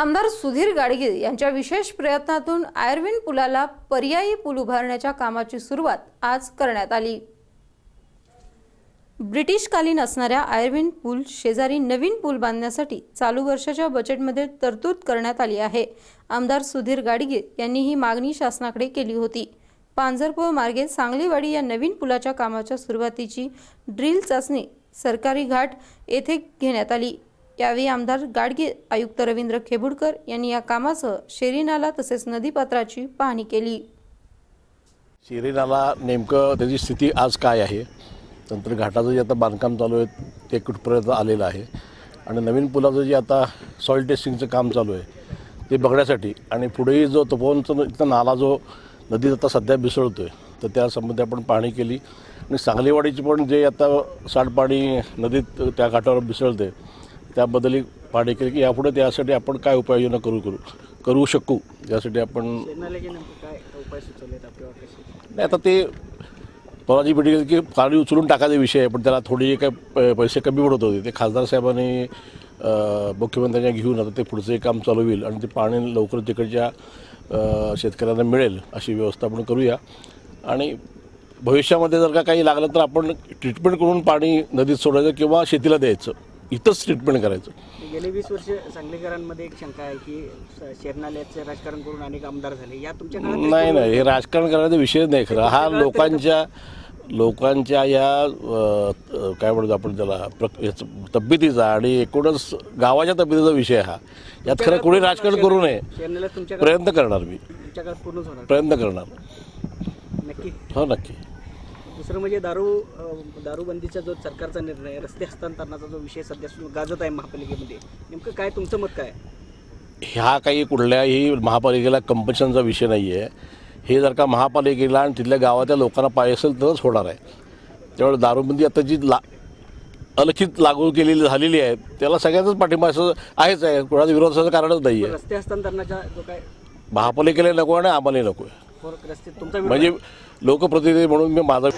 आमदार सुधीर गाडगीळ यांच्या विशेष प्रयत्नातून आयर्विन पुलाला पर्यायी पूल उभारण्याच्या कामाची सुरुवात आज करण्यात आली. ब्रिटिशकालीन असणाऱ्या आयर्विन पूल शेजारी नवीन पूल बांधण्यासाठी चालू वर्षाच्या बजेटमध्ये तरतूद करण्यात आली आहे. आमदार सुधीर गाडगीळ यांनी ही मागणी शासनाकडे केली होती. पांझरपूर मार्गे सांगलीवाडी या नवीन पुलाच्या कामाच्या सुरुवातीची ड्रिल चाचणी सरकारी घाट येथे घेण्यात आली. यावेळी आमदार गाडगे आयुक्त रवींद्र खेबुडकर यांनी या कामासह शेरीनाला तसेच नदीपात्राची पाहणी केली. शिरीनाला नेमकं त्याची स्थिती आज काय आहे? नंतर घाटाचं जे आता बांधकाम चालू आहे ते कुठपर्यंत आलेलं आहे? आणि नवीन पुलाचं जे आता सॉईल टेस्टिंगचं काम चालू आहे ते बघण्यासाठी आणि पुढेही जो तपोवनचा इथं नाला जो नदीत आता सध्या मिसळतो आहे तर त्यासंबंधी आपण पाहणी केली. आणि सांगलीवाडीची पण जे आता सांडपाणी नदीत त्या घाटावर मिसळते त्याबद्दलही पाहणी केली की यापुढे त्यासाठी आपण काय उपाययोजना करू करू करू शकू यासाठी आपण नाही आता ते पवारांची मिटिंग झाली की पाणी उचलून टाकायचा विषय आहे पण त्याला थोडी काय प- पैसे कमी पडत होते. ते खासदार साहेबांनी मुख्यमंत्र्यांना घेऊन आता ते पुढचं काम चालू होईल आणि ते पाणी लवकर तिकडच्या शेतकऱ्यांना मिळेल अशी व्यवस्था आपण करूया. आणि भविष्यामध्ये जर का काही लागलं तर आपण ट्रीटमेंट करून पाणी नदीत सोडायचं किंवा शेतीला द्यायचं. इथंच ट्रीटमेंट करायचं. गेले वीस वर्ष सांगलीकरांमध्ये एक शंका आहे की श- शेरनाल्याचं राजकारण करून अनेक आमदार झाले. या तुमच्या काळात नाही नाही हे राजकारण करण्याचा विषय नाही खरं. हा लोकांच्या लोकांच्या या अ, काय म्हणतो आपण त्याला प्र- याचं तब्येतीचा आणि एकूणच गावाच्या तब्येतीचा विषय हा. यात खरं कोणी राजकारण करू नये. शेरनाल्या तुमच्या काळात प्रयत्न करणार मी. तुमच्या काळात पूर्णच होणार. प्रयत्न करणार. नक्की. हो नक्की. दुसरं म्हणजे दारू दारूबंदीचा जो सरकारचा निर्णय रस्ते हस्तांतरणाचा जो विषय सध्या गाजत आहे महापालिकेमध्ये नेमकं काय तुमचं मत काय? ह्या काही कुठल्याही महापालिकेला कंपल्शनचा विषय नाही आहे हे जर का महापालिकेला आणि तिथल्या गावातल्या लोकांना पाहिजे असेल तरच होणार आहे. त्यामुळे दारूबंदी आता जी ला अलिखित लागू केलेली झालेली आहे त्याला सगळ्यांचाच पाठिंबा असं आहेच आहे. कोणाचा विरोधाचं कारणच नाही आहे रस्ते हस्तांतरणाचा जो काय महापालिकेला नको आणि आम्हालाही नको आहे. म्हणजे लोकप्रतिनिधी म्हणून मी माझा